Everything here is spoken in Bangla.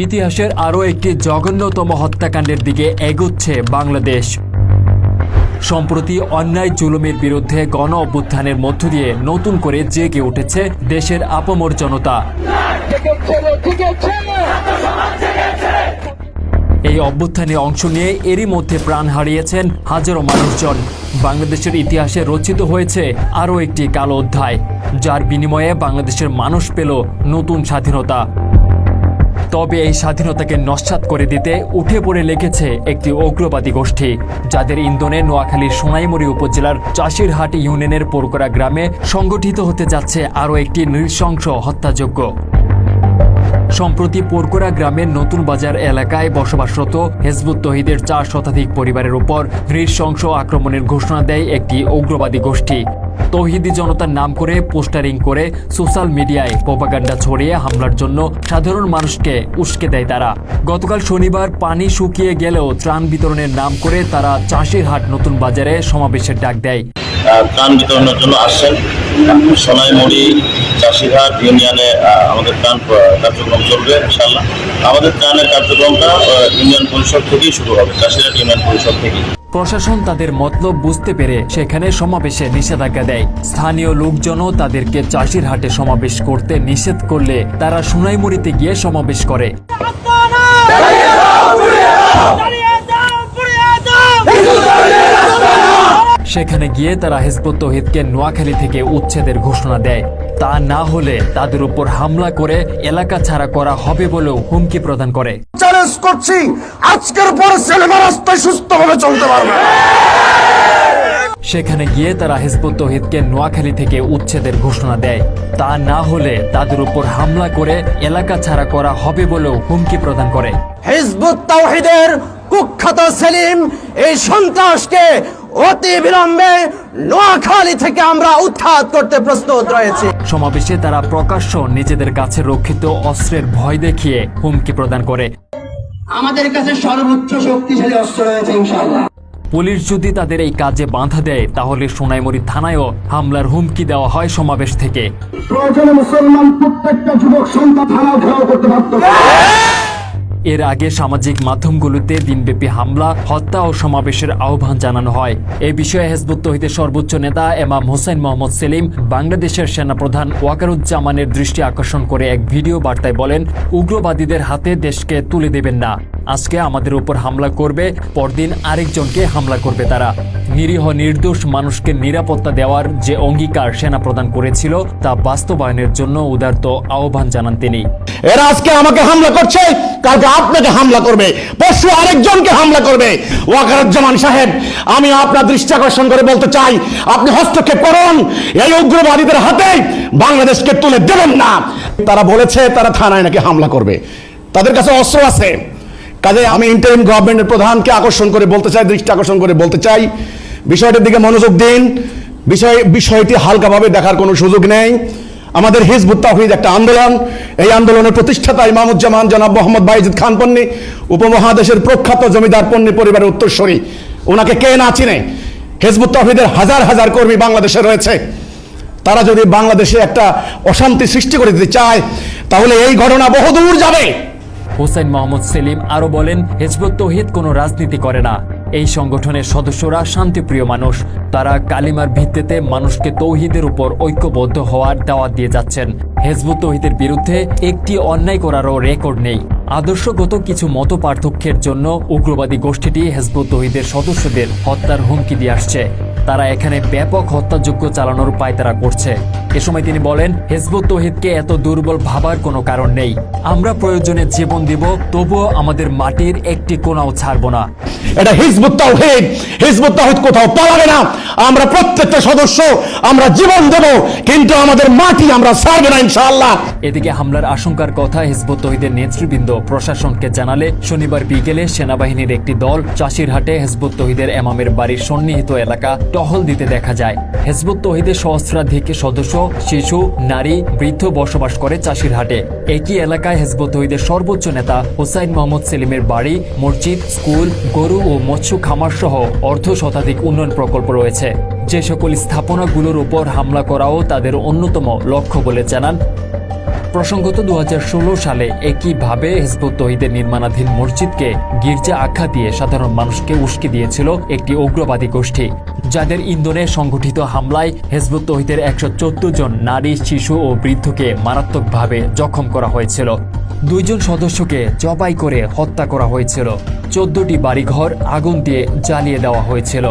ইতিহাসের আরও একটি জঘন্যতম হত্যাকাণ্ডের দিকে এগুচ্ছে বাংলাদেশ। সম্প্রতি অন্যায় জুলুমের বিরুদ্ধে গণ অভ্যুত্থানের মধ্য দিয়ে নতুন করে জেগে উঠেছে দেশের আপমর জনতা। এই অভ্যুত্থানে অংশ নিয়ে এরই মধ্যে প্রাণ হারিয়েছেন হাজারো মানুষজন। বাংলাদেশের ইতিহাসে রচিত হয়েছে আরও একটি কালো অধ্যায়, যার বিনিময়ে বাংলাদেশের মানুষ পেল নতুন স্বাধীনতা। তবে এই স্বাধীনতাকে নস্বাত করে দিতে উঠে পড়ে লেগেছে একটি অগ্রবাদী গোষ্ঠী, যাদের ইন্ধনে নোয়াখালীর সোনাইমুড়ি উপজেলার চাষিরহাট ইউনিয়নের পোরকরা গ্রামে সংগঠিত হতে যাচ্ছে আরও একটি নৃশংস হত্যাযজ্ঞ। সম্প্রতি পোরকোরা গ্রামের নতুন বাজার এলাকায় বসবাসরত হেজবুত তহিদের চার শতাধিক পরিবারের উপর নৃশংস আক্রমণের ঘোষণা দেয় একটি উগ্রবাদী গোষ্ঠী। তৌহিদি জনতার নাম করে পোস্টারিং করে সোশ্যাল মিডিয়ায় প্রপাগান্ডা ছড়িয়ে হামলার জন্য সাধারণ মানুষকে উস্কে দেয় তারা। গতকাল শনিবার পানি শুকিয়ে গেলেও ত্রাণ বিতরণের নাম করে তারা চাষির হাট নতুন বাজারে সমাবেশের ডাক দেয়। ত্রাণ বিতরণের জন্য আসছেন। সোনাইমুড়ি চাষিঘাট ইউনিয়নে আমাদের ত্রাণ কার্যক্রম চলবে ইনশাল্লাহ আমাদের ত্রাণের কার্যক্রমটা ইউনিয়ন পরিষদ থেকেই শুরু হবে চাষিঘাট ইউনিয়ন পরিষদ থেকেই। প্রশাসন তাদের মতলব বুঝতে পেরে সেখানে সমাবেশে নিষেধাজ্ঞা দেয়। স্থানীয় লোকজনও তাদেরকে চাষির হাটে সমাবেশ করতে নিষেধ করলে তারা সোনাইমুড়িতে গিয়ে সমাবেশ করে। সেখানে গিয়ে তারা হেজবুত তৌহিদকে নোয়াখালী থেকে উচ্ছেদের ঘোষণা দেয়। তা না হলে তাদের উপর হামলা করে এলাকা ছাড়া করা হবে বলেও হুমকি প্রদান করে। চ্যালেঞ্জ করছি। আজকের পরে ছেলেরা রাস্তায় সুস্থভাবে চলতে পারবে। সেখানে গিয়ে তারা হেজবুত তৌহিদকে নোয়াখালী থেকে উচ্ছেদের ঘোষণা দেয়। তা না হলে তাদের উপর হামলা করে এলাকা ছাড়া করা হবে বলেও হুমকি প্রদান করে। হিজবুত তাওহিদের কুখ্যাত সেলিম এই সন্ত্রাসকে অতি বিলম্বে নোয়াখালী থেকে আমরা উৎখাত করতে প্রস্তুত রয়েছি। সমাবেশে তারা প্রকাশ্য নিজেদের কাছে রক্ষিত অস্ত্রের ভয় দেখিয়ে হুমকি প্রদান করে। আমাদের কাছে সর্বোচ্চ শক্তিশালী অস্ত্র রয়েছে ইনশাআল্লাহ। পুলিশ যদি তাদের এই কাজে বাধা দেয় তাহলে সোনাইমুড়ি থানায়ও হামলার হুমকি দেওয়া হয় সমাবেশ থেকে। প্রয়োজনে মুসলমান প্রত্যেকটা যুবক সন্তান থানাও ঘেরাও করতে পারত এর আগে সামাজিক মাধ্যমগুলোতে দিনব্যাপী হামলা, হত্যা ও সমাবেশের আহ্বান জানানো হয়। এ বিষয়ে হেসবুত তহিদের সর্বোচ্চ নেতা এমাম হোসেন মোহাম্মদ সেলিম বাংলাদেশের সেনাপ্রধান ওয়াকারুজ্জামানের দৃষ্টি আকর্ষণ করে এক ভিডিও বার্তায় বলেন, উগ্রবাদীদের হাতে দেশকে তুলে দেবেন না। আজকে আমাদের উপর হামলা করবে, পরদিন আরেকজনকে হামলা করবে তারা। নিরীহ, নির্দোষ মানুষকে নিরাপত্তা দেওয়ার যে অঙ্গীকার সেনা প্রদান করেছিল, তা বাস্তবায়নের জন্য উদারত আহ্বান জানান তিনি। এরা আজকে আমাকে হামলা করছে, কালকে আপনাকে হামলা করবে, পরশু আরেকজনকে হামলা করবে। ওয়াকারুজ্জামান সাহেব, আমি আপনার দৃষ্টি আকর্ষণ করে বলতে চাই, আপনি হস্তক্ষেপ করুন, এই উগ্রবাদীদের হাতে বাংলাদেশকে তুলে দেবেন না। তারা বলেছে, তারা থানায় নাকি হামলা করবে। তাদের কাছে অস্ত্র আছে। কাজে আমি ইন্টারিম গভর্নমেন্টের প্রধানকে আকর্ষণ করে বলতে চাই, দৃষ্টি আকর্ষণ করে বলতে চাই। বিষয়টির দিকে মনোযোগ দিন। বিষয়, বিষয়টি হালকাভাবে দেখার কোনো সুযোগ নেই। আমাদের হিজবুত তাহিদ একটা আন্দোলন। এই আন্দোলনের প্রতিষ্ঠাতা ইমামুজ্জামান জনাব মোহাম্মদ বাইজিদ খান পন্নী, উপমহাদেশের প্রখ্যাত জমিদার পন্নী, পরিবারের উত্তরস্বরী ওনাকে কে না চিনে? হিজবুত তাহিদের হাজার হাজার কর্মী বাংলাদেশে রয়েছে। তারা যদি বাংলাদেশে একটা অশান্তি সৃষ্টি করে দিতে চায়, তাহলে এই ঘটনা বহুদূর যাবে। হোসেন মোহাম্মদ সেলিম আরও বলেন, হেজবুত তৌহিদ কোনো রাজনীতি করে না। এই সংগঠনের সদস্যরা শান্তিপ্রিয় মানুষ। তারা কালিমার ভিত্তিতে মানুষকে তৌহিদের উপর ঐক্যবদ্ধ হওয়ার দাওয়াত দিয়ে যাচ্ছেন। হেজবুত তৌহিদের বিরুদ্ধে একটি অন্যায় করারও রেকর্ড নেই। আদর্শগত কিছু মত পার্থক্যের জন্য উগ্রবাদী গোষ্ঠীটি হেজবুত তৌহিদের সদস্যদের হত্যার হুমকি দিয়ে আসছে। তারা এখানে ব্যাপক হত্যাযজ্ঞ চালানোর পায়তারা করছে। এ সময় তিনি বলেন হেজবুত তৌহিদকে এত দুর্বল ভাবার কোনো কারণ নেই। আমরা প্রয়োজনে জীবন দিব তবুও আমাদের মাটির একটি কোনাও ছাড়ব না। এটা হিজবুত তাওহীদ হিজবুত তাওহীদ কোথাও পালাবে না। আমরা প্রত্যেকটা সদস্য আমরা জীবন দেব কিন্তু আমাদের মাটি আমরা ছাড়বো না ইনশাআল্লাহ। এদিকে হামলার আশঙ্কার কথা হিজবুত তহিদের নেতৃবৃন্দ প্রশাসনকে জানালে শনিবার বিকেলে সেনাবাহিনীর একটি দল চাষিরহাটে হেজবুত তহিদের এমামের বাড়ির সন্নিহিত এলাকা টহল দিতে দেখা যায়। হেজবুত তহিদের সহস্রাধিক সদস্য, শিশু, নারী, বৃদ্ধ বসবাস করে চাষিরহাটে একই এলাকায় হেজবুত তহিদের সর্বোচ্চ নেতা হুসাইন মোহাম্মদ সেলিমের বাড়ি, মসজিদ, স্কুল, গরু ও মৎস্য খামার সহ অর্ধ শতাধিক উন্নয়ন প্রকল্প রয়েছে। যে সকল স্থাপনাগুলোর উপর হামলা করাও তাদের অন্যতম লক্ষ্য বলে জানান প্রসঙ্গত দু হাজার ষোলো সালে একইভাবে হিজবুত তহিদের নির্মাণাধীন মসজিদকে গির্জা আখ্যা দিয়ে সাধারণ মানুষকে উস্কে দিয়েছিল একটি উগ্রবাদী গোষ্ঠী। যাদের ইন্ধনে সংগঠিত হামলায় হেজবুত তহিদের একশো চোদ্দ জন নারী, শিশু ও বৃদ্ধকে মারাত্মকভাবে জখম করা হয়েছিল। দুইজন সদস্যকে জবাই করে হত্যা করা হয়েছিল। চোদ্দটি বাড়িঘর আগুন দিয়ে জ্বালিয়ে দেওয়া হয়েছিল।